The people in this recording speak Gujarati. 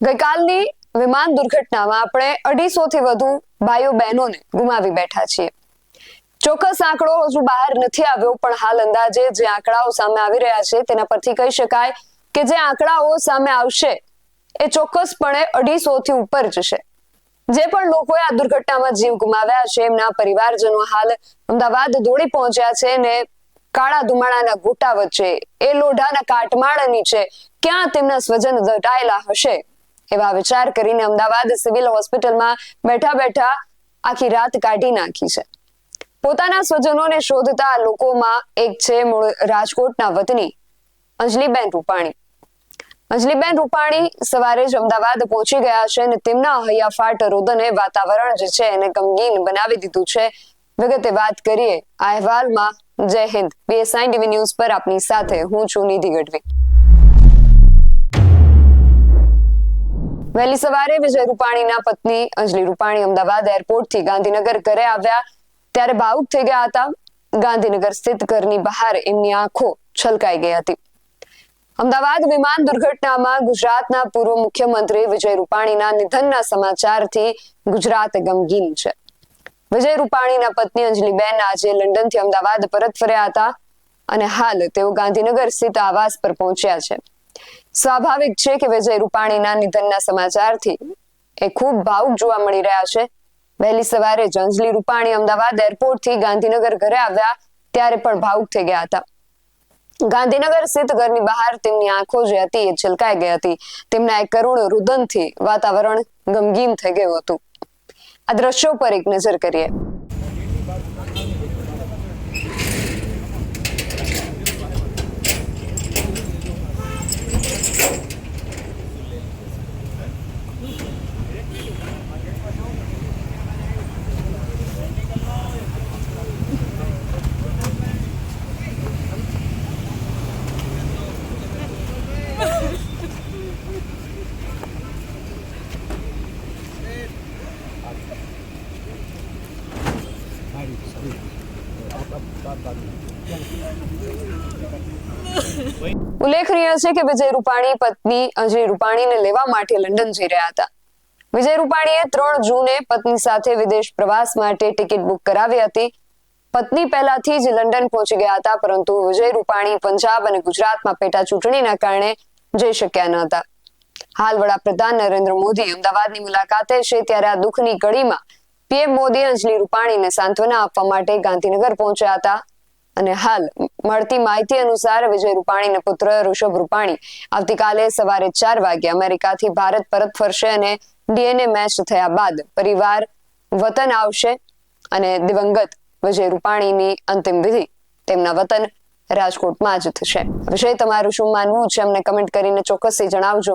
ગઈકાલની વિમાન દુર્ઘટનામાં આપણે અઢીસો થી વધુ ભાઈઓ બહેનોને ગુમાવી બેઠા છીએ. ચોક્કસ આંકડો હજુ બહાર નથી આવ્યો, પણ હાલ અંદાજે જે આંકડાઓ સામે આવી રહ્યા છે, તેના પરથી કહી શકાય કે જે આંકડાઓ સામે આવશે, એ ચોક્કસપણે અઢીસો થી ઉપર જશે જે પણ લોકોએ આ દુર્ઘટનામાં જીવ ગુમાવ્યા છે, એમના પરિવારજનો હાલ અમદાવાદ દોડી પહોંચ્યા છે ને કાળા ધુમાડાના ઘૂંટા વચ્ચે, એ લોઢાના કાટમાળ નીચે ક્યાં તેમના સ્વજન દટાયેલા હશે? એવા વિચાર કરીને અમદાવાદ સિવિલ હોસ્પિટલમાં બેઠા બેઠા આખી રાત કાઢી નાખી છે. પોતાના સ્વજનોને શોધતા લોકોમાં એક છે મૂળ રાજકોટના વતની, અંજલીબેન રૂપાણી. અંજલીબેન રૂપાણી સવારે જ અમદાવાદ પહોંચી ગયા છે અને તેમના હૈયાફાટ રોદને વાતાવરણ જે છે એને ગમગીન બનાવી દીધું છે. વિગતે વાત કરીએ આ અહેવાલમાં જય હિન્દ. બીએસઆઈ ટીવી ન્યૂઝ પર આપની સાથે હું છું નિધિ ગઢવી. વહેલી સવારે વિજય રૂપાણીના પત્ની અંજલિ રૂપાણી અમદાવાદ એરપોર્ટથી ગાંધીનગર ઘરે આવ્યા. ત્યારે ભાવુક થઈ ગયા હતા. ગાંધીનગર સ્થિત ઘરની બહાર એમની આંખો છલકાઈ ગઈ હતી. અમદાવાદ વિમાન દુર્ઘટનામાં ગુજરાતના પૂર્વ મુખ્યમંત્રી વિજય રૂપાણીના નિધનના સમાચારથી ગુજરાત ગમગીન છે. વિજય રૂપાણીના પત્ની અંજલિબેન આજે લંડનથી અમદાવાદ પરત ફર્યા હતા અને હાલ તેઓ ગાંધીનગર સ્થિત આવાસ પર પહોંચ્યા છે. સ્વાભાવિક છે કે વિજય રૂપાણીના નિધનના સમાચારથી એ ખૂબ ભાવુક જોવા મળી રહ્યા છે. વહેલી સવારે જ અંજલિ રૂપાણી અમદાવાદ એરપોર્ટથી ગાંધીનગર ઘરે આવ્યા ત્યારે પણ ભાવુક થઈ ગયા હતા. ગાંધીનગર સ્થિત ઘરની બહાર તેમની આંખો જે હતી એ છલકાઈ ગઈ હતી. તેમના એક કરુણ રુદનથી વાતાવરણ ગમગીન થઈ ગયું હતું. આ દ્રશ્યો પર એક નજર કરીએ. ઉલ્લેખનીય છે કે વિજય રૂપાણી પત્ની અજય રૂપાણીને લેવા માટે લંડન જઈ રહ્યા હતા. વિજય રૂપાણીએ ત્રણ જૂને પત્ની સાથે વિદેશ પ્રવાસ માટે ટિકિટ બુક કરાવી હતી. પત્ની પહેલાથી જ લંડન પહોંચી ગયા હતા, પરંતુ વિજય રૂપાણી પંજાબ અને ગુજરાતમાં પેટા ચૂંટણીના કારણે જઈ શક્યા ન હતા. હાલ વડાપ્રધાન નરેન્દ્ર મોદી અમદાવાદની મુલાકાતે છે, ત્યારે આ દુઃખની કડીમાં પીએમ મોદી, અંજલિ રૂપાણીને સાંત્વના આપવા માટે ગાંધીનગર પહોંચ્યા હતા. અને હાલ મળતી માહિતી અનુસાર વિજય રૂપાણીના પુત્ર ઋષભ રૂપાણી આવતીકાલે સવારે ચાર વાગે અમેરિકાથી ભારત પરત ફરશે અને ડીએનએ મેચ થયા બાદ પરિવાર, વતન આવશે અને દિવંગત વિજય રૂપાણીની અંતિમ વિધિ તેમના વતન રાજકોટમાં જ થશે. વિષય તમારું શું માનવું છે? અમને કમેન્ટ કરીને ચોક્કસથી જણાવજો.